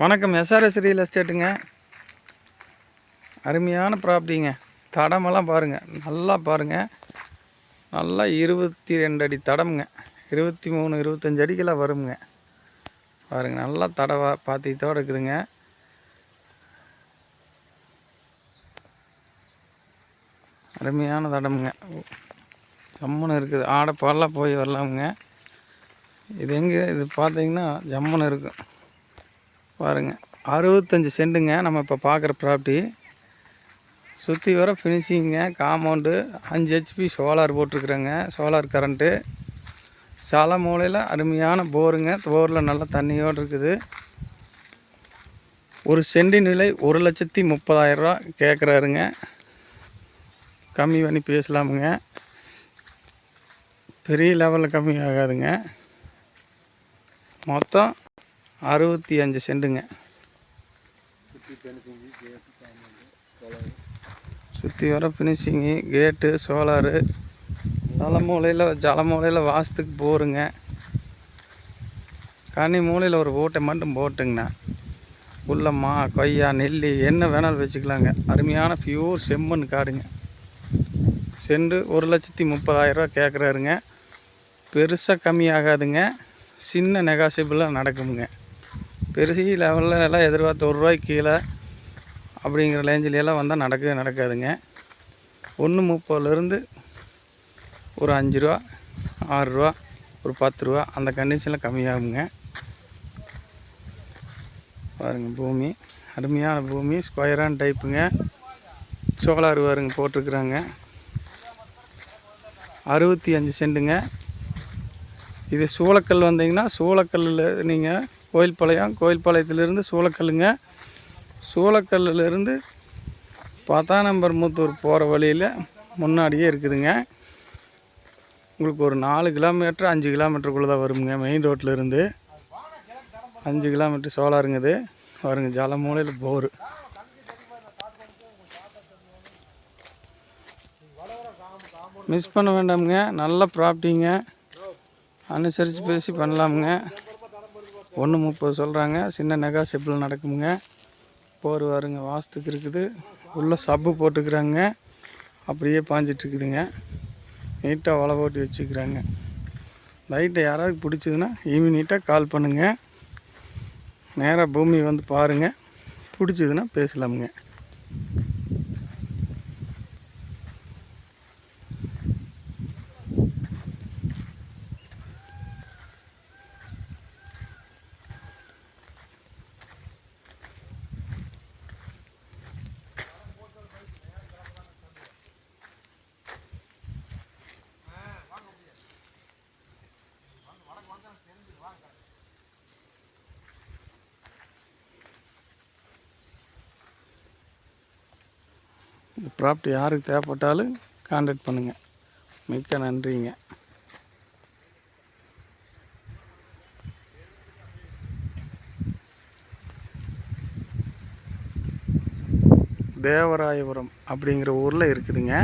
வணக்கம். SRS real எஸ்டேட்டுங்க அருமையான ப்ராப்பர்ட்டிங்க தடமெல்லாம் பாருங்கள் நல்லா பாருங்கள் நல்லா இருபத்தி ரெண்டு அடி தடம்ங்க. இருபத்தி மூணு இருபத்தஞ்சி அடிக்கெல்லாம் வருங்க பாருங்கள் நல்லா தடவை பாத்தியத்தோடு இருக்குதுங்க. அருமையான தடமுங்க. ஜம்முன்னு இருக்குது. ஆடை பாடலாம் போய் வரலாமுங்க. இது எங்கே? இது பார்த்தீங்கன்னா ஜம்முன்னு இருக்கும். பாருங்க. அறுபத்தஞ்சி சென்ட்டுங்க நம்ம இப்போ பார்க்குற ப்ராப்பர்ட்டி சுற்றி வர ஃபினிஷிங்க காம்பவுண்டு அஞ்சு ஹெச்பி சோலார் போட்டிருக்குறேங்க. சோலார் கரண்ட்டு சல மூலையில் அருமையான போருங்க. போரில் நல்லா தண்ணியோடு இருக்குது. ஒரு சென்டின் விலை ஒரு லட்சத்தி முப்பதாயிரரூவா கேட்குறாருங்க கம்மி பண்ணி பேசலாமுங்க. பெரிய லெவலில் கம்மி ஆகாதுங்க. மொத்தம் அறுபத்தி அஞ்சு சென்ட்டுங்க சுற்றி வர ஃபினிஷிங்கு கேட்டு சோலாரு ஜலமூலையில் ஜலமூலையில் வாசத்துக்கு போருங்க. கனி மூலையில் ஒரு ஓட்டை மட்டும் போட்டுங்கண்ணா. உள்ள மா கொய்யா நெல்லி என்ன வேணாலும் வச்சுக்கலாங்க. அருமையான பியூர் செம்மண் காடுங்க. செண்டு ஒரு லட்சத்தி முப்பதாயிரரூவா கேட்குறாருங்க பெருசாக கம்மியாகாதுங்க சின்ன நெகாசிபிளாக நடக்குமுங்க. பெருசி லெவலில் எல்லாம் எதிர்பார்த்து ஒரு ரூபாய்க்கு கீழே அப்படிங்கிற ரேஞ்சில் வந்தால் நடக்கவே நடக்காதுங்க. ஒன்று முப்பதுலேருந்து ஒரு அஞ்சு ரூபா ஆறு ரூபா ஒரு பத்து ரூபா அந்த கண்டிஷனில் கம்மியாகுங்க. பாருங்கள் பூமி. அருமையான பூமி ஸ்கொயரான டைப்புங்க சோலார் பாருங்க போட்டிருக்குறாங்க. அறுபத்தி அஞ்சு சென்ட்டுங்க இது சூளக்கல் வந்தீங்கன்னா சூளக்கல்லில் நீங்கள் கோயில்பாளையம் கோயில்பாளையத்துலேருந்து சூளக்கல்லுங்க. சூளக்கல்லிருந்து பத்தாம் நம்பர் மூத்தூர் போகிற வழியில் முன்னாடியே இருக்குதுங்க. உங்களுக்கு ஒரு நாலு கிலோமீட்டர் அஞ்சு கிலோமீட்டருக்குள்ளே தான் வருங்க மெயின் ரோட்டில் இருந்து அஞ்சு கிலோமீட்டர் சோலாருங்க இது. வருங்க ஜல மூலையில் போர். மிஸ் பண்ண வேண்டாமுங்க. நல்ல ப்ராப்பர்ட்டிங்க அனுசரித்து பேசி பண்ணலாமுங்க. ஒன்று முப்பது சொல்கிறாங்க சின்ன நெகா செப்பில் நடக்குமுங்க. போர் வருங்க வாஸ்துக்கு இருக்குது. உள்ளே சப்பு போட்டுக்கிறாங்க. அப்படியே பாஞ்சிட்ருக்குதுங்க. நீட்டாக வலை போட்டு வச்சுக்கிறாங்க. லைட்டை யாராவது பிடிச்சதுன்னா ஈவினிட்டாக கால் பண்ணுங்கள் நேராக பூமி வந்து பாருங்கள் பிடிச்சதுன்னா பேசலாமுங்க. இந்த ப்ராப்பர்ட்டி யாருக்கு தேவைப்பட்டாலும் கான்டாக்ட் பண்ணுங்கள் மிக்க நன்றிங்க. தேவராயபுரம் அப்படிங்கிற ஊரில் இருக்குதுங்க.